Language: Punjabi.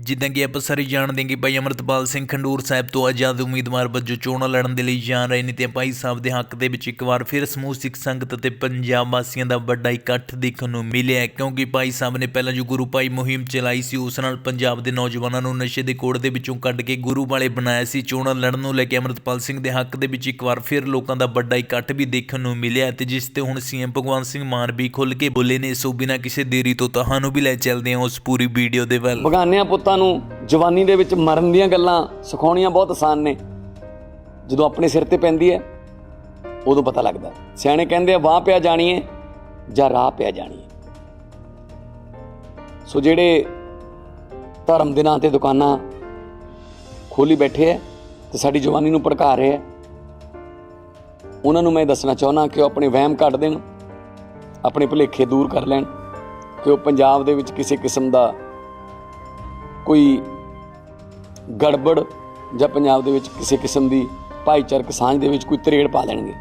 ਜਿੱਦਾਂ ਕਿ ਆਪਾਂ ਸਾਰੇ ਜਾਣਦੇ ਹਾਂ ਕਿ ਭਾਈ ਅਮਰਤਪਾਲ ਸਿੰਘ ਖੰਡੂਰ ਸਾਹਿਬ ਤੋਂ ਆਜ਼ਾਦ ਉਮੀਦਵਾਰ ਵਜੋਂ ਚੋਣਾਂ ਲੜਨ ਦੇ ਲਈ ਜਾ ਰਹੇ ਨੇ ਤੇ ਭਾਈ ਸਾਹਿਬ ਦੇ ਹੱਕ ਦੇ ਵਿੱਚ ਇੱਕ ਵਾਰ ਫਿਰ ਸਮੂਹ ਸਿੱਖ ਸੰਗਤ ਅਤੇ ਪੰਜਾਬ ਵਾਸੀਆਂ ਦਾ ਵੱਡਾ ਇਕੱਠ ਦੇਖਣ ਨੂੰ ਮਿਲਿਆ ਕਿਉਂਕਿ ਭਾਈ ਸਾਹਿਬ ਨੇ ਪਹਿਲਾਂ ਜੋ ਗੁਰੂ ਭਾਈ ਮੁਹਿੰਮ ਚਲਾਈ ਸੀ, ਉਸ ਨਾਲ ਪੰਜਾਬ ਦੇ ਨੌਜਵਾਨਾਂ ਨੂੰ ਨਸ਼ੇ ਦੇ ਕੋੜ ਦੇ ਵਿੱਚੋਂ ਕੱਢ ਕੇ ਗੁਰੂ ਵਾਲੇ ਬਣਾਇਆ ਸੀ। ਚੋਣਾਂ ਲੜਨ ਨੂੰ ਲੈ ਕੇ ਅਮਰਤਪਾਲ ਸਿੰਘ ਦੇ ਹੱਕ ਦੇ ਵਿੱਚ ਇੱਕ ਵਾਰ ਫਿਰ ਲੋਕਾਂ ਦਾ ਵੱਡਾ ਇਕੱਠ ਵੀ ਦੇਖਣ ਨੂੰ ਮਿਲਿਆ ਤੇ ਜਿਸ ਤੇ ਹੁਣ ਸੀਐਮ ਭਗਵੰਤ ਸਿੰਘ ਮਾਨ ਵੀ ਖੁੱਲ ਕੇ ਬੋਲੇ ਨੇ, ਸੋ ਬਿਨਾਂ ਕਿਸੇ ਦੇਰੀ ਤੋਂ ਤੁਹਾਨੂੰ ਵੀ ਲੈ ਚੱਲਦੇ ਹਾਂ ਉਸ ਪੂਰੀ ਵੀਡੀਓ ਦੇ ਵੱਲ। ਬਗਾਨਿਆਂ ਪੁੱਤਾਂ ਨੂੰ ਜਵਾਨੀ ਦੇ ਵਿੱਚ ਮਰਨ ਦੀਆਂ ਗੱਲਾਂ ਸਿਖਾਉਣੀਆਂ ਬਹੁਤ ਆਸਾਨ ਨੇ। ਜਦੋਂ ਆਪਣੇ ਸਿਰ ਤੇ ਪੈਂਦੀ ਹੈ, ਉਦੋਂ ਪਤਾ ਲੱਗਦਾ ਸਿਆਣੇ ਕਹਿੰਦੇ ਆ, ਵਾਹ ਪਿਆ ਜਾਣੀਏ ਜਾਂ ਰਾਹ ਪਿਆ ਜਾਣੀਏ? ਸੋ ਜਿਹੜੇ ਧਰਮ ਦੇ ਨਾਂ ਤੇ ਦੁਕਾਨਾਂ ਖੋਲੀ ਬੈਠੇ ਐ ਤੇ ਸਾਡੀ ਜਵਾਨੀ ਨੂੰ ਭੜਕਾ ਰਹੇ ਐ ਉਹਨਾਂ ਨੂੰ ਮੈਂ ਦੱਸਣਾ ਚਾਹੁੰਦਾ ਕਿ ਉਹ ਆਪਣੇ ਵਹਿਮ ਕੱਢ ਦੇਣ, ਆਪਣੇ ਭੁਲੇਖੇ ਦੂਰ ਕਰ ਲੈਣ ਕਿ ਉਹ ਪੰਜਾਬ ਦੇ ਵਿੱਚ ਕਿਸੇ ਕਿਸਮ ਦਾ ਕੋਈ ਗੜਬੜ ਜਾਂ ਪੰਜਾਬ ਦੇ ਵਿੱਚ ਕਿਸੇ ਕਿਸਮ ਦੀ ਭਾਈਚਾਰਕ ਸਾਂਝ ਦੇ ਵਿੱਚ ਕੋਈ ਤਰੇੜ ਪਾ ਲੈਣਗੇ